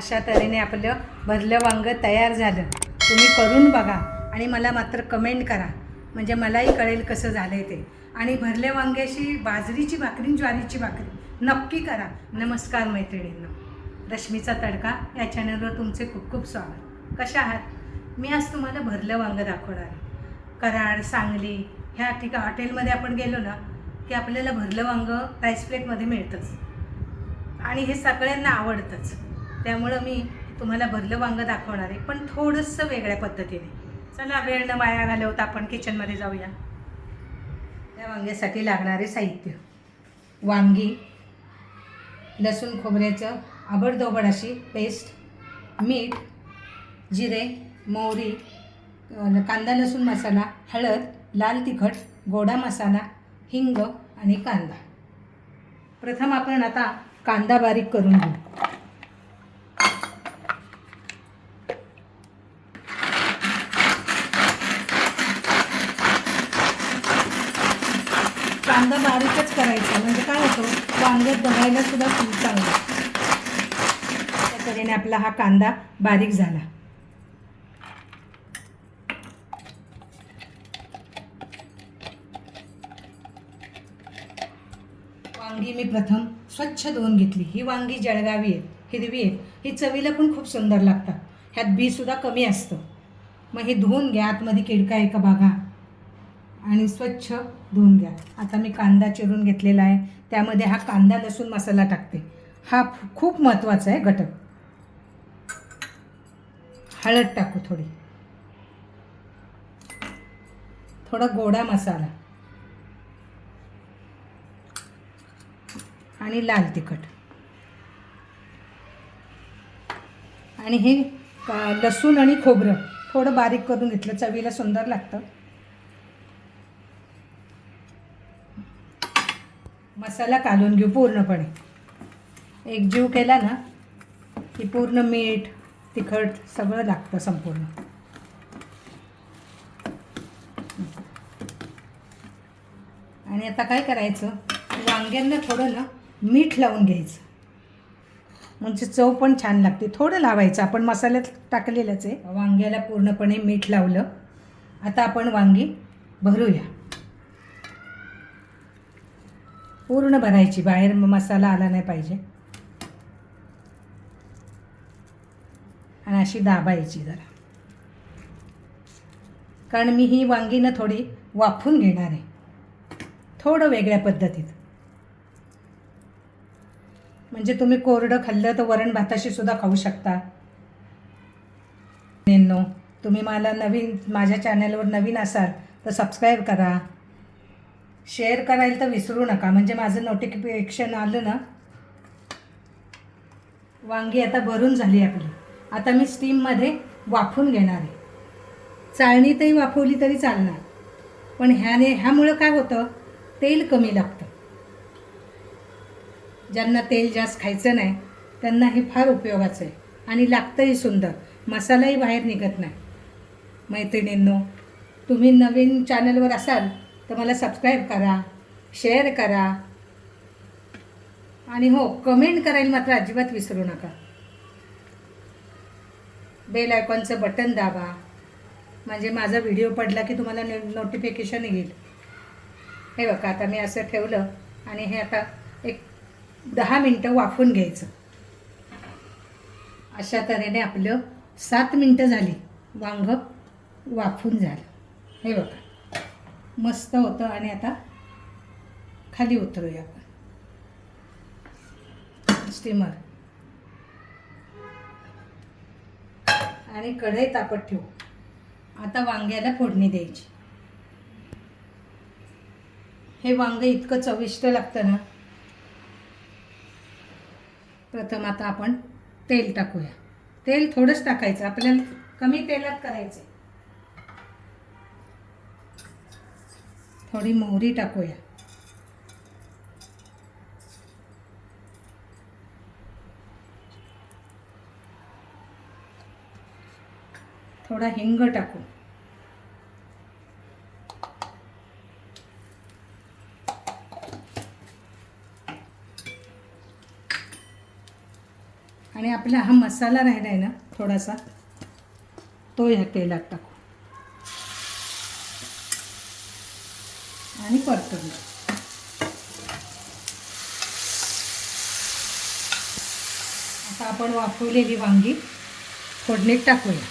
अशा तऱ्हेने आपलं भरलं वांगं तयार झालं. तुम्ही करून बघा आणि मला मात्र कमेंट करा. म्हणजे मलाही कळेल कसं झालं आहे ते. आणि भरल्या वांग्याशी बाजरीची भाकरी आणि ज्वारीची भाकरी नक्की करा. नमस्कार मैत्रिणींना. रश्मीचा तडका या चॅनलवर तुमचे खूप खूप स्वागत. कशा आहात? मी आज तुम्हाला भरलं वांगं दाखवणार आहे. कराड सांगली ह्या ठिकाण हॉटेलमध्ये आपण गेलो ना की आपल्याला भरलं वांग राईस प्लेटमध्ये मिळतंच. आणि हे सगळ्यांना आवडतंच. त्यामुळं मी तुम्हाला भरलं वांगं दाखवणार आहे. पण थोडंसं वेगळ्या पद्धतीने. चला वेळ न वाया घालवता आपण किचनमध्ये जाऊया. त्या वांग्यासाठी लागणारे साहित्य. वांगी लसूण खोबऱ्याचं आबडधोबड अशी पेस्ट मीठ जिरे मोहरी कांदा लसूण मसाला हळद लाल तिखट गोडा मसाला हिंग आणि कांदा. प्रथम आपण आता कांदा बारीक करून घेऊ कांदा बारीकच करायचं. म्हणजे काय होतं वांग्यात बघायला सुद्धा खूप चांगलं त्या तऱ्हेने आपला हा कांदा बारीक झाला. वांगी मी प्रथम स्वच्छ धुवून घेतली. ही वांगी जळगावी आहेत हिरवी आहेत ही चवीला पण खूप सुंदर लागतात. ह्यात बीसुद्धा कमी असतं. मग हे धुवून घ्या. आतमध्ये किडका आहे का बघा. आणि स्वच्छ धुवून घ्या. आता मी कांदा चिरून घेतलेला आहे. त्यामध्ये हा कांदा लसूण मसाला टाकते. हा खूप महत्त्वाचा आहे घटक. हळद टाकू थोडी. थोडा गोडा मसाला. आणि लाल तिखट. आणि हे लसूण आणि खोबरं थोडं बारीक करून घेतलं. चवीला सुंदर लागतं. मसाला कालून घेऊ पूर्णपणे. एकजीव केला ना की पूर्ण मीठ तिखट सगळं लागतं संपूर्ण. आणि आता काय करायचं वांग्यांना थोडं ना मीठ लावून घ्यायचं. म्हणजे चव पण छान लागते. थोडं लावायचं आपण मसाल्यात टाकलेलंच आहे. वांग्याला पूर्णपणे मीठ लावलं. आता आपण वांगी भरूया. पूर्ण भरायची बाहेर मसाला आला नाही पाहिजे. आणि अशी दाबायची जरा. कारण मी ही वांगी ना थोडी वाफून घेणार आहे. थोडं वेगळ्या पद्धतीत. म्हणजे तुम्ही कोरडं खाल्लं तर वरण भाताशी सुद्धा खाऊ शकता. नेनो तुम्ही मला नवीन माझ्या चॅनलवर नवीन असाल तर सबस्क्राईब करा. शेअर करायला तर विसरू नका. म्हणजे माझं नोटिफिकेशन आलं ना वांगी आता भरून झाली आपली. आता मी स्टीममध्ये वाफून घेणार आहे. चाळणीतही वाफवली तरी चालणार. पण ह्याने ह्यामुळं काय होतं? तेल कमी लागतं. ज्यांना तेल जास्त खायचं नाही त्यांना हे फार उपयोगाचं आहे. आणि लागतंही सुंदर. मसालाही बाहेर निघत नाही. मैत्रिणींनो तुम्ही नवीन चॅनलवर असाल तर मला सबस्क्राईब करा शेअर करा. आणि हो कमेंट करायला मात्र अजिबात विसरू नका. बेल आयकॉनचं बटन दाबा. म्हणजे माझा व्हिडिओ पडला की तुम्हाला नोटिफिकेशन येईल. हे बघा आता मी असं ठेवलं आणि हे आता एक दहा मिनटं वाफून घ्यायचं. अशा तऱ्हेने आपलं सात मिनटं झाली. वांग वाफून झालं. हे बघा. मस्त होतं आणि आता खाली उतरूया आपण. स्टीमर आणि कढई तापत ठेवू. आता वांग्याला फोडणी द्यायची. हे वांग इतकं चविष्ट लागतं ना. प्रथम आता आपण तेल टाकूया. तेल थोडंच टाकायचं. आपल्याला कमी तेलात करायचं थोडी मोहरी टाकूया. थोडा हिंग टाकू. आणि आपला हा मसाला राहिला आहे ना थोडासा तो ह्या तेलात टाकू. आणि परतून आता आपण वाफवलेली वांगी फोडणीत टाकूया.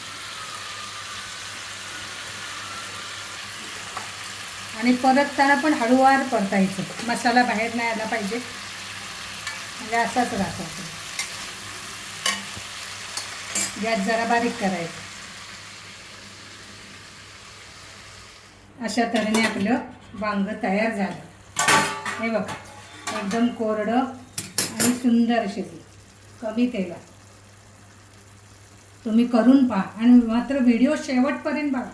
आणि परतताना पण हळूवार परतायचं. मसाला बाहेर नाही आला पाहिजे. म्हणजे असाच राहतो. गॅस जरा बारीक करायचा. अशा तऱ्हेने आपलं वांग तयार झालं. हे बघा एकदम कोरडं आणि सुंदर शिजलं कमी तेलात. तुम्ही करून पहा आणि मात्र व्हिडिओ शेवटपर्यंत बघा.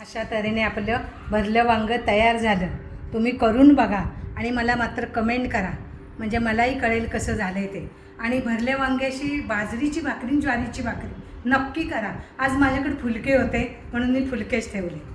अशा तऱ्हेने आपलं भरलं वांग तयार झालं. तुम्ही करून बघा आणि मला मात्र कमेंट करा. म्हणजे मलाही कळेल कसं झालं आहे ते. आणि भरल्या वांग्याशी बाजरीची भाकरी आणि ज्वारीची भाकरी नक्की करा. आज माझ्याकडे फुलके होते म्हणून मी फुलकेच ठेवले.